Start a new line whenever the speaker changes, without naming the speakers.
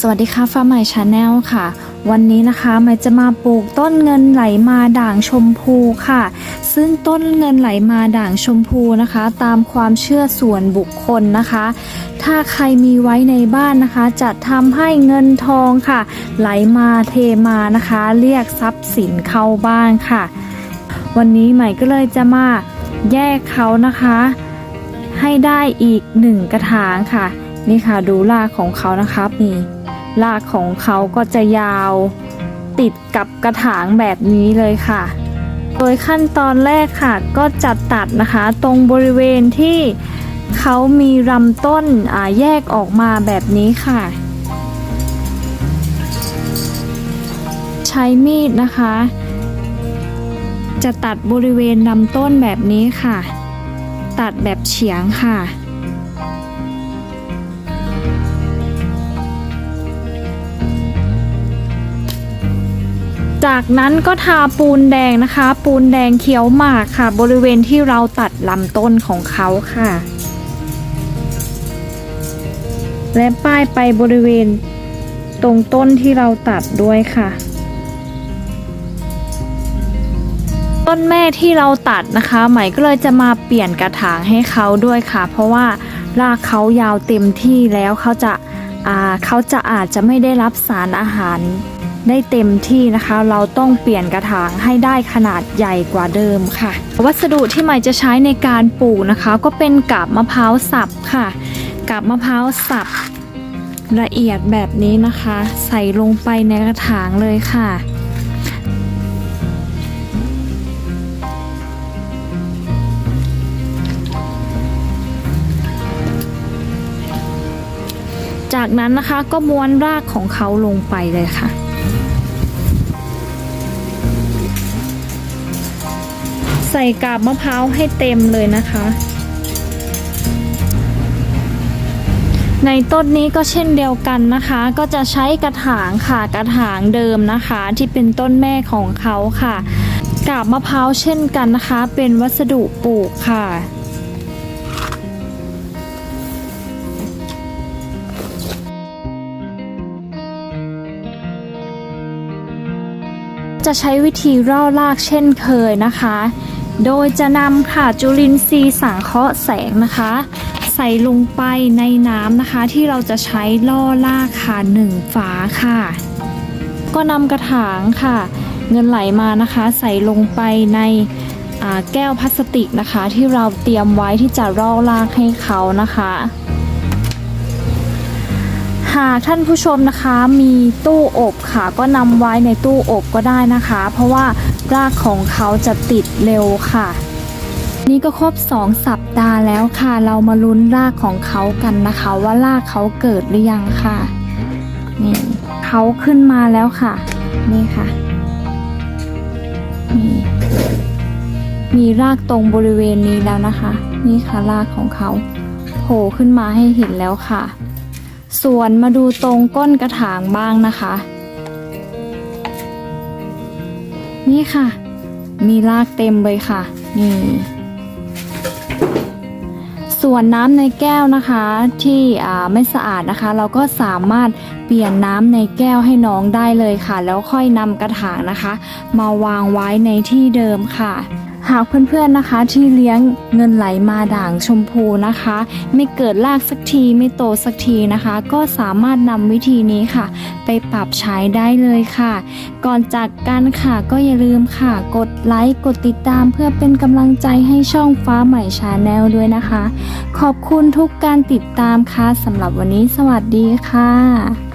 สวัสดีค่ะฟ้าใหม่ชาแนลค่ะ วันนี้นะคะใหม่จะมาปลูกต้นเงินไหลมาด่างชมพูค่ะ ซึ่งต้นเงินไหลมาด่างชมพูนะคะ ตามความเชื่อส่วนบุคคลนะคะ ถ้าใครมีไว้ในบ้านนะคะ จะทำให้เงินทองค่ะ ไหลมาเทมานะคะ เรียกทรัพย์สินเข้าบ้านค่ะ วันนี้ใหม่ก็เลยจะมาแยกเขานะคะ ให้ได้อีกหนึ่งกระถางค่ะนี่ค่ะดูรากของเขานะครับนี่ รากของเขาก็จะยาว ติดกับกระถางแบบนี้เลยค่ะ โดยขั้นตอนแรกค่ะ ก็จะตัดนะคะตรงบริเวณที่เขามีลำต้นอ่าแยกออกมาแบบนี้ค่ะ ใช้มีดนะคะ จะตัดบริเวณลำต้นแบบนี้ค่ะ ตัดแบบเฉียงค่ะ จากนั้นก็ทาปูนแดงนะคะ ปูนแดงเขียวหมากค่ะ บริเวณที่เราตัดลำต้นของเขาค่ะ และป้ายไปบริเวณตรงต้นที่เราตัดด้วยค่ะ ต้นแม่ที่เราตัดนะคะใหม่ก็เลยจะมาเปลี่ยนกระถางให้เขาด้วยค่ะ เพราะว่ารากเขายาวเต็มที่แล้วเขาจะเขาจะอาจจะไม่ได้รับสารอาหาร ได้เต็มที่นะคะ เราต้องเปลี่ยนกระถางให้ได้ขนาดใหญ่กว่าเดิมค่ะ วัสดุที่ใหม่จะใช้ในการปลูกนะคะ ก็เป็นกาบมะพร้าวสับค่ะ กาบมะพร้าวสับละเอียดแบบนี้นะคะ ใส่ลงไปในกระถางเลยค่ะจากนั้นนะคะก็ม้วนรากของเขาลงไปเลยค่ะ ใส่กาบมะพร้าวให้เต็มเลยนะคะ ในต้นนี้ก็เช่นเดียวกันนะคะ ก็จะใช้กระถางค่ะกระถางเดิมนะคะ ที่เป็นต้นแม่ของเขาค่ะ กาบมะพร้าวเช่นกันนะคะ เป็นวัสดุปลูกค่ะ จะใช้วิธีร่อรากเช่นเคยนะคะ โดยจะนำค่ะจุลินทรีย์สังเคราะห์แสงนะคะ ใส่ลงไปในน้ำนะคะ ที่เราจะใช้ล่อรากค่ะหนึ่งฝาค่ะ ก็นำกระถางค่ะ เงินไหลมานะคะ ใส่ลงไปในแก้วพลาสติกนะคะ ที่เราเตรียมไว้ที่จะร่อรากให้เขานะคะ หากท่านผู้ชมนะคะมีตู้อบค่ะ ก็นำไว้ในตู้อบก็ได้นะคะ เพราะว่ารากของเขาจะติดเร็วค่ะ นี่ก็ครบ 2 สัปดาห์แล้วค่ะ เรามาลุ้นรากของเขากันนะคะ ว่ารากเขาเกิดหรือยังค่ะ นี่เขาขึ้นมาแล้วค่ะ นี่ค่ะนี่มีรากตรงบริเวณนี้แล้วนะคะ นี่ค่ะรากของเขาโผล่ขึ้นมาให้เห็นแล้วค่ะ ส่วนมาดูตรงก้นกระถางบ้างนะคะ นี่ค่ะ มีรากเต็มเลยค่ะ นี่ ส่วนน้ำในแก้วนะคะที่ไม่สะอาดนะคะ เราก็สามารถเปลี่ยนน้ำในแก้วให้น้องได้เลยค่ะ แล้วค่อยนำกระถางนะคะ มาวางไว้ในที่เดิมค่ะ หากเพื่อนๆนะคะที่เลี้ยงเงินไหลมาด่างชมพูนะคะ ไม่เกิดรากสักทีไม่โตสักทีนะคะ ก็สามารถนำวิธีนี้ค่ะ ไปปรับใช้ได้เลยค่ะ ก่อนจากกันค่ะก็อย่าลืมค่ะ กดไลค์กดติดตามเพื่อเป็นกำลังใจให้ช่องฟ้าใหม่ชาแนลด้วยนะคะ ขอบคุณทุกการติดตามค่ะสำหรับวันนี้สวัสดีค่ะ